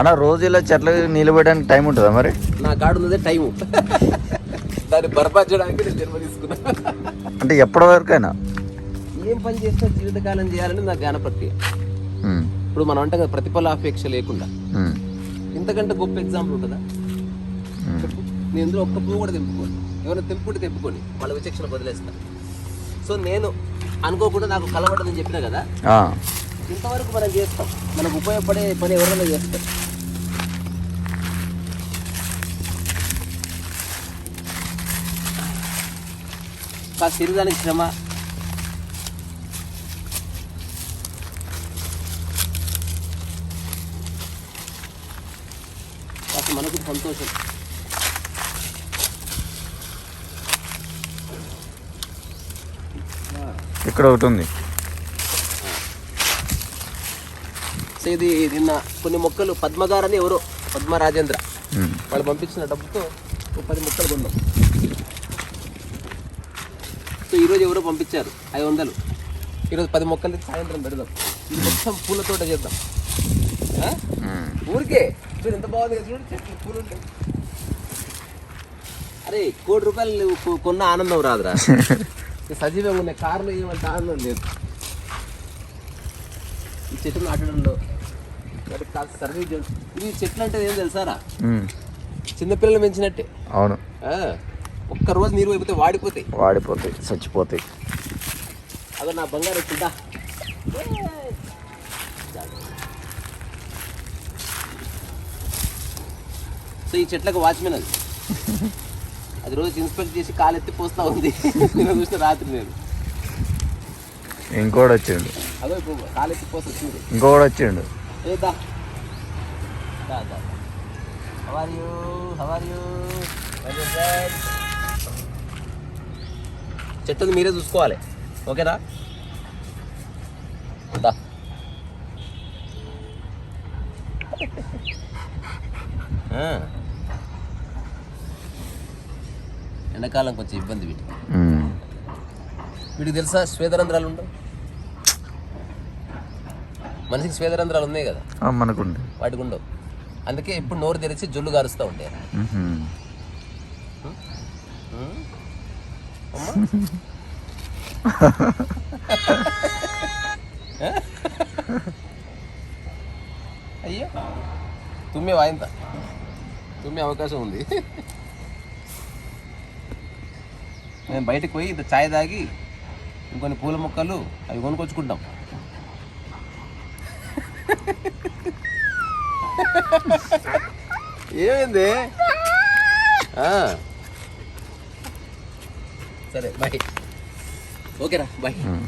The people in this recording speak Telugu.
అన్న రోజు ఇలా చెట్లకు నీళ్ళు పెట్టడానికి టైం ఉంటుందా మరి? నా కాడు ఉన్నదే టైము దాన్ని బర్బాద్ చేయడానికి నేను జన్మ తీసుకున్నా. అంటే ఎప్పటి వరకైనా? ఏం పని చేసినా జీవితకాలం చేయాలని నా జ్ఞాన ప్రక్రియ. ఇప్పుడు మనం అంటే కదా ప్రతిఫలాపేక్ష లేకుండా. ఇంతకంటే గొప్ప ఎగ్జాంపుల్ ఉంటుందా? నేను ఇందులో ఒక్క పువ్వు కూడా తెంపుకోను. ఎవరైనా తెంపుకుంటే తెంపుకోండి వాళ్ళ విచక్షణ వదిలేస్తా. సో నేను అనుకోకుండా నాకు కలవడదని చెప్పిన కదా ఇంతవరకు మనం చేస్తాం. మనకు ఉపయోగపడే పని ఎవరైనా చేస్తాం కాస్త శరీరానికి శ్రమ. కాస్త మనకు సంతోషం. ఇక్కడ ఒకటి ఉంది. సో ఇది నిన్న కొన్ని మొక్కలు పద్మగారని ఎవరో పద్మ రాజేంద్ర వాళ్ళు పంపించిన డబ్బుతో ఒక పది మొక్కలు కొన్నాం. ఈరోజు ఎవరో పంపించారు. ఐదు వందలు. ఈరోజు పది మొక్కలు సాయంత్రం పెడదాం. ఇది మొత్తం పూలతోట చేద్దాం. ఆ? ఉమ్. ఊరికే. చూడు ఎంత బాగుంది చూడు చెట్లు పూలు ఉంటాయి అరే కోటి రూపాయలు కొన్న ఆనందం రాదురా. సజీవంగా ఉన్నాయి కార్లు ఏమంత ఆనందం లేదు. ఈ చెట్లు నాటడంలో సర్వీస్. ఇది చెట్లు అంటే ఏం తెలుసారా? చిన్నపిల్లలు పెంచినట్టే. అవును. ఒక్క రోజు నీరు అయిపోతే వాడిపోతాయి. వాడిపోతాయి చచ్చిపోతాయి. అదో నా బంగారు వచ్చిందా సో ఈ చెట్లకు వాచ్మెన్ అది. అది రోజు ఇన్స్పెక్ట్ చేసి కాలు ఎత్తి పోస్తా ఉంది. నేను చూసిన రాత్రి నేను. ఇంకోటి వచ్చిండు అదో ఇప్పుడు కాలు ఎత్తి పోస్తా చూడు ఇంకోటి వచ్చిండు ఏ దా. దా దా హవర్ యూ హవర్ యూ చెట్టుని మీరే చూసుకోవాలి. ఓకేనా? దా. ఎండాకాలం కొంచెం ఇబ్బంది వీటికి. వీటికి తెలుసా శ్వేతరంధ్రాలు ఉండవు? మనిషికి శ్వేతరంధ్రాలు ఉన్నాయి కదా? ఆ, మనకుంది వాటికి ఉండవు. అందుకే ఇప్పుడు నోరు తెరిచి జొల్లు గారుస్తూ ఉంటాయి. అయ్యో. తుమ్మే వాయింత. తుమ్మే అవకాశం ఉంది. మేము బయటకు పోయి ఇంత ఛాయ్ తాగి ఇంకొన్ని పూల మొక్కలు అవి కొనుక్కొచ్చుకుంటాం. ఏమైంది? Eh. Baik. okeylah. Baik. Hmm.